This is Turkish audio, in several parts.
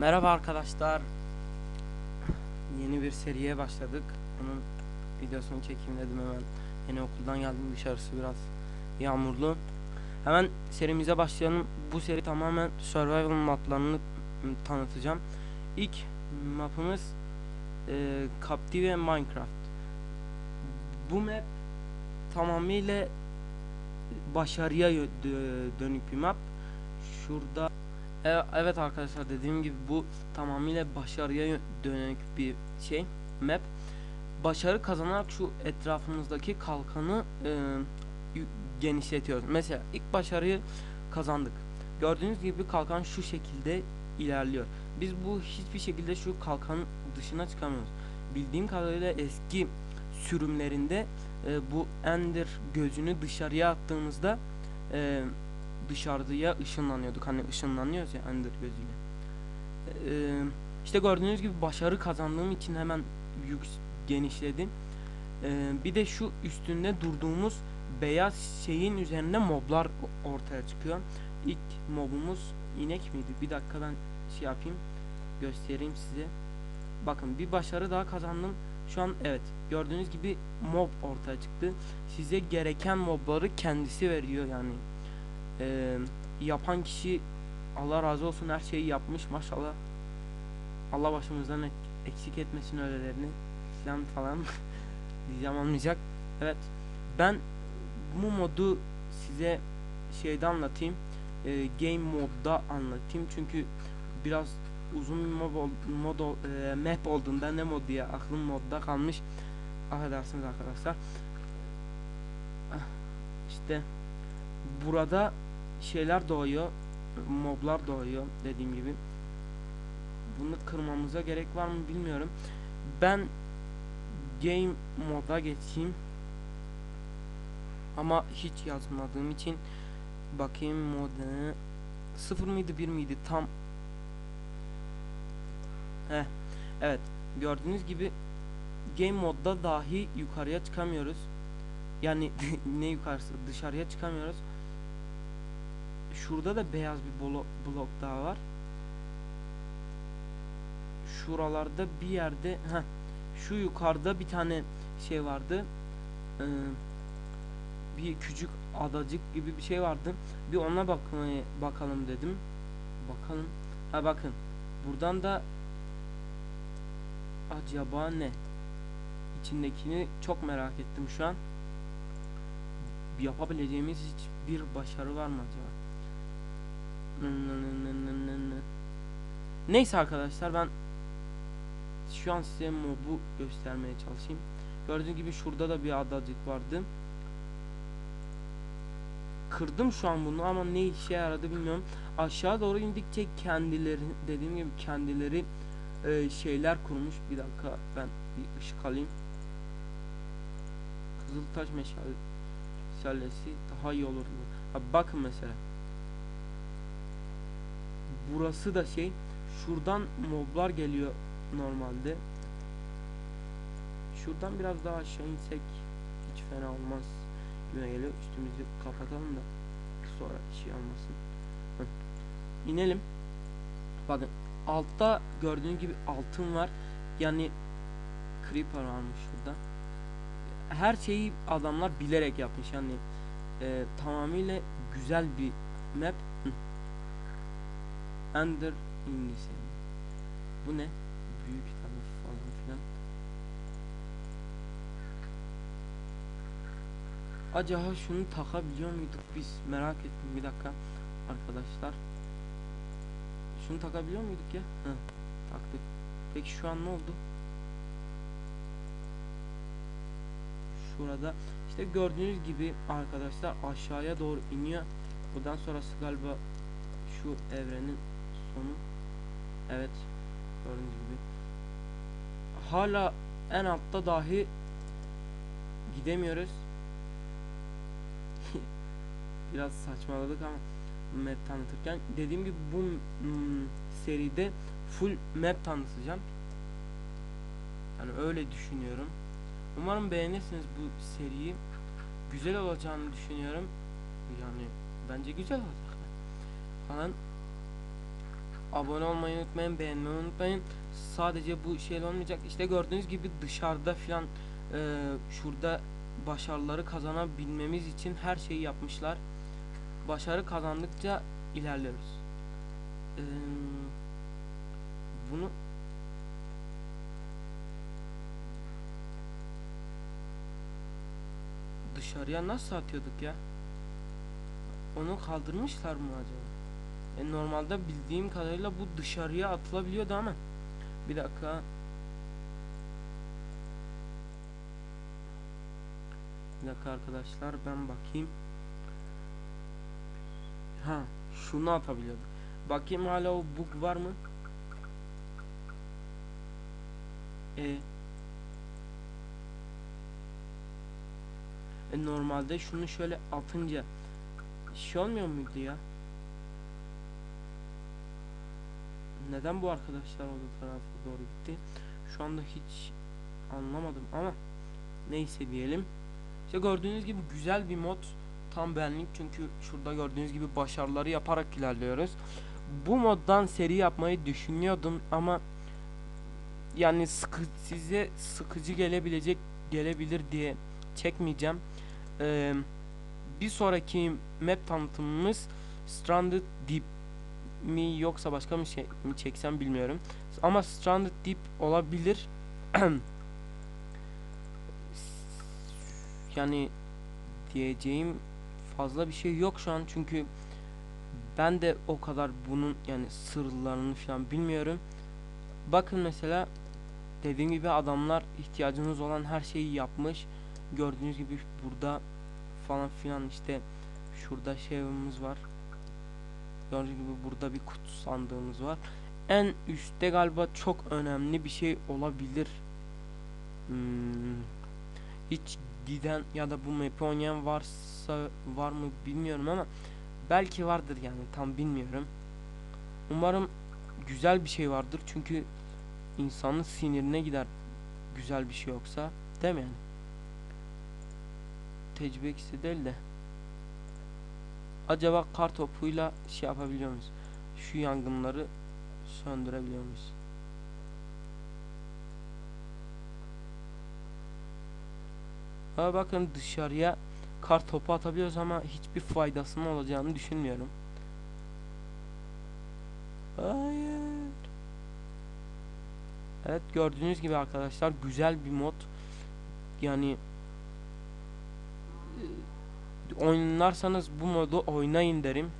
Merhaba arkadaşlar. Yeni bir seriye başladık. Bunun videosunu çekeyim dedim hemen. Yeni okuldan geldim dışarısı biraz yağmurlu. Hemen serimize başlayalım. Bu seri tamamen survival maplarını tanıtacağım. İlk mapımız e, Captive Minecraft. Bu map tamamıyla başarıya dönük bir map. Şurada evet arkadaşlar dediğim gibi bu tamamıyla başarıya dönük bir şey map. Başarı kazanarak şu etrafımızdaki kalkanı e, genişletiyoruz. Mesela ilk başarıyı kazandık. Gördüğünüz gibi kalkan şu şekilde ilerliyor. Biz bu hiçbir şekilde şu kalkanın dışına çıkamıyoruz. Bildiğim kadarıyla eski sürümlerinde e, bu Ender gözünü dışarıya attığımızda e, dışarıya ışınlanıyorduk. Hani ışınlanıyoruz ya Ender gözüyle. E, işte gördüğünüz gibi başarı kazandığım için hemen yük genişledim. E, bir de şu üstünde durduğumuz beyaz şeyin üzerinde moblar ortaya çıkıyor. İlk mobumuz inek miydi? Bir dakika ben şey yapayım. Göstereyim size. Bakın bir başarı daha kazandım. Şu an evet gördüğünüz gibi mob ortaya çıktı. Size gereken mobları kendisi veriyor yani. Ee, yapan kişi Allah razı olsun her şeyi yapmış maşallah. Allah başımızdan ek- eksik etmesin öylelerini falan falan diyeceğim olmayacak. Evet ben bu modu size şeyde anlatayım. Ee, game modda anlatayım çünkü biraz uzun bir mod, mod e, map olduğunda ne mod diye aklım modda kalmış. Affedersiniz arkadaşlar. Ah, İşte burada şeyler doğuyor. Moblar doğuyor dediğim gibi. Bunu kırmamıza gerek var mı bilmiyorum. Ben game moda geçeyim. Ama hiç yazmadığım için bakayım modunu. Sıfır mıydı bir miydi tam Heh, evet gördüğünüz gibi game modda dahi yukarıya çıkamıyoruz. Yani ne yukarısı dışarıya çıkamıyoruz. Şurada da beyaz bir blok, daha var. Şuralarda bir yerde heh, şu yukarıda bir tane şey vardı. Ee, bir küçük adacık gibi bir şey vardı. Bir ona bakmaya bakalım dedim. Bakalım. Ha bakın. Buradan da acaba ne? İçindekini çok merak ettim şu an. Yapabileceğimiz hiçbir başarı var mı acaba? Neyse arkadaşlar ben şu an size mobu göstermeye çalışayım. Gördüğünüz gibi şurada da bir adacık vardı. Kırdım şu an bunu ama ne işe yaradı bilmiyorum. Aşağı doğru indikçe kendileri dediğim gibi kendileri e, şeyler kurmuş. Bir dakika ben bir ışık alayım. Kızıltaş meşale meşalesi daha iyi olurdu. Ha bakın mesela. Burası da şey. Şuradan moblar geliyor normalde. Şuradan biraz daha aşağı insek hiç fena olmaz gibi geliyor. Üstümüzü kapatalım da sonra şey olmasın. Heh. İnelim. Bakın altta gördüğünüz gibi altın var. Yani creeper varmış şurada. Her şeyi adamlar bilerek yapmış yani e, tamamıyla güzel bir map. Ender indisi. Bu ne? Büyük tabi falan filan. Acaba şunu takabiliyor muyduk biz? Merak ettim bir dakika arkadaşlar. Şunu takabiliyor muyduk ya? Hı, taktık. Peki şu an ne oldu? Şurada işte gördüğünüz gibi arkadaşlar aşağıya doğru iniyor. Buradan sonrası galiba şu evrenin sonu. Evet. Gördüğünüz gibi. Hala en altta dahi gidemiyoruz. Biraz saçmaladık ama map tanıtırken dediğim gibi bu mm, seride full map tanıtacağım. Yani öyle düşünüyorum. Umarım beğenirsiniz bu seriyi. Güzel olacağını düşünüyorum. Yani bence güzel olacak. Falan abone olmayı unutmayın, beğenmeyi unutmayın. Sadece bu şeyle olmayacak. İşte gördüğünüz gibi dışarıda filan e, şurada başarıları kazanabilmemiz için her şeyi yapmışlar. Başarı kazandıkça ilerliyoruz. Eee, bunu dışarıya nasıl atıyorduk ya? Onu kaldırmışlar mı acaba? E, normalde bildiğim kadarıyla bu dışarıya atılabiliyordu ama. Bir dakika. Bir dakika arkadaşlar ben bakayım. Ha şunu atabiliyorduk. Bakayım hala o bug var mı? E. E normalde şunu şöyle atınca şey olmuyor muydu ya? Neden bu arkadaşlar o tarafa doğru gitti? Şu anda hiç anlamadım ama neyse diyelim. İşte gördüğünüz gibi güzel bir mod. Tam benlik çünkü şurada gördüğünüz gibi başarıları yaparak ilerliyoruz. Bu moddan seri yapmayı düşünüyordum ama yani sıkı, size sıkıcı gelebilecek gelebilir diye çekmeyeceğim. Ee, bir sonraki map tanıtımımız Stranded Deep mi yoksa başka bir şey mi çeksem bilmiyorum. Ama Stranded Deep olabilir. yani diyeceğim fazla bir şey yok şu an çünkü ben de o kadar bunun yani sırlarını falan bilmiyorum. Bakın mesela dediğim gibi adamlar ihtiyacınız olan her şeyi yapmış. Gördüğünüz gibi burada falan filan işte şurada şeyimiz var. Gördüğünüz gibi burada bir kutu sandığımız var. En üstte galiba çok önemli bir şey olabilir. Hmm. Hiç giden ya da bu map'i oynayan varsa var mı bilmiyorum ama belki vardır yani tam bilmiyorum. Umarım güzel bir şey vardır çünkü insanın sinirine gider güzel bir şey yoksa değil mi yani? Tecrübe ikisi değil de acaba kar topuyla şey yapabiliyor muyuz? Şu yangınları söndürebiliyor muyuz? Ha bakın dışarıya kar topu atabiliyoruz ama hiçbir faydasının olacağını düşünmüyorum. Hayır. Evet gördüğünüz gibi arkadaşlar güzel bir mod. Yani oynarsanız bu modu oynayın derim.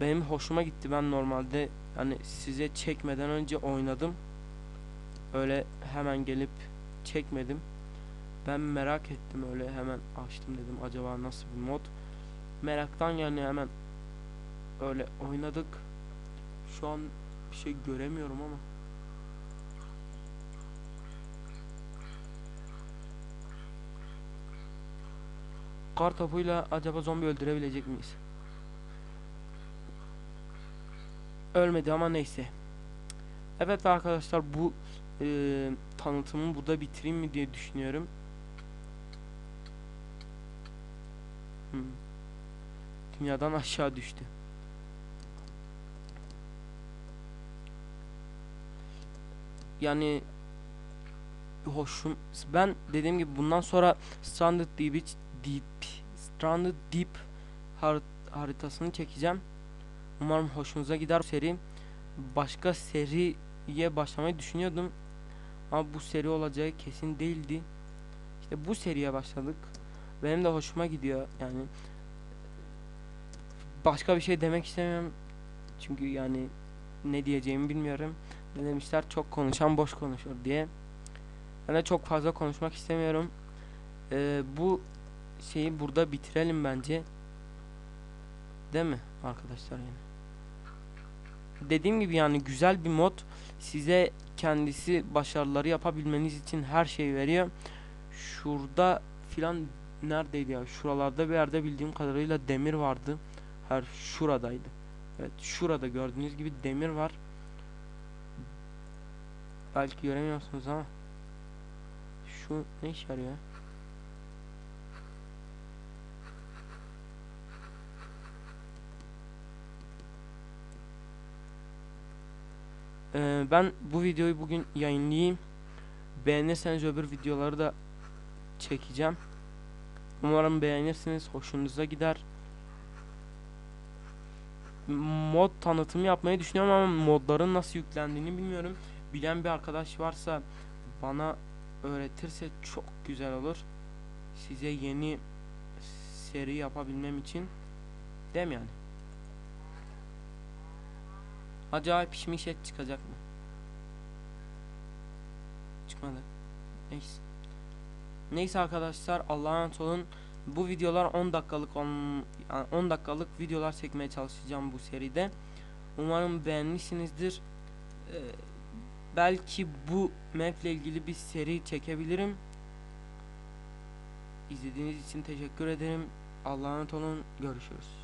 Benim hoşuma gitti. Ben normalde yani size çekmeden önce oynadım. Öyle hemen gelip çekmedim. Ben merak ettim öyle hemen açtım dedim acaba nasıl bir mod. Meraktan yani hemen öyle oynadık. Şu an bir şey göremiyorum ama. Kar topuyla acaba zombi öldürebilecek miyiz? Ölmedi ama neyse. Evet arkadaşlar bu e, tanıtımı burada bitireyim mi diye düşünüyorum. Hmm. Dünyadan aşağı düştü. Yani hoşum ben dediğim gibi bundan sonra Stranded Deep Deep Stranded Deep har haritasını çekeceğim. Umarım hoşunuza gider bu seri. Başka seriye başlamayı düşünüyordum. Ama bu seri olacağı kesin değildi. İşte bu seriye başladık. Benim de hoşuma gidiyor yani. Başka bir şey demek istemiyorum. Çünkü yani ne diyeceğimi bilmiyorum. Ne demişler çok konuşan boş konuşur diye. Ben de çok fazla konuşmak istemiyorum. Ee, bu şeyi burada bitirelim bence. Değil mi arkadaşlar yani? Dediğim gibi yani güzel bir mod size kendisi başarıları yapabilmeniz için her şeyi veriyor. Şurada filan neredeydi ya? Şuralarda bir yerde bildiğim kadarıyla demir vardı. Her şuradaydı. Evet şurada gördüğünüz gibi demir var. Belki göremiyorsunuz ama şu ne işe yarıyor? Ee, ben bu videoyu bugün yayınlayayım. Beğenirseniz öbür videoları da çekeceğim. Umarım beğenirsiniz, hoşunuza gider. Mod tanıtımı yapmayı düşünüyorum ama modların nasıl yüklendiğini bilmiyorum. Bilen bir arkadaş varsa bana öğretirse çok güzel olur. Size yeni seri yapabilmem için değil mi yani? Acayip pişmiş et çıkacak mı? Çıkmadı. Neyse. Neyse arkadaşlar Allah'a emanet olun. Bu videolar 10 dakikalık 10 yani 10 dakikalık videolar çekmeye çalışacağım bu seride. Umarım beğenmişsinizdir. Ee, belki bu map ile ilgili bir seri çekebilirim. İzlediğiniz için teşekkür ederim. Allah'a emanet olun. Görüşürüz.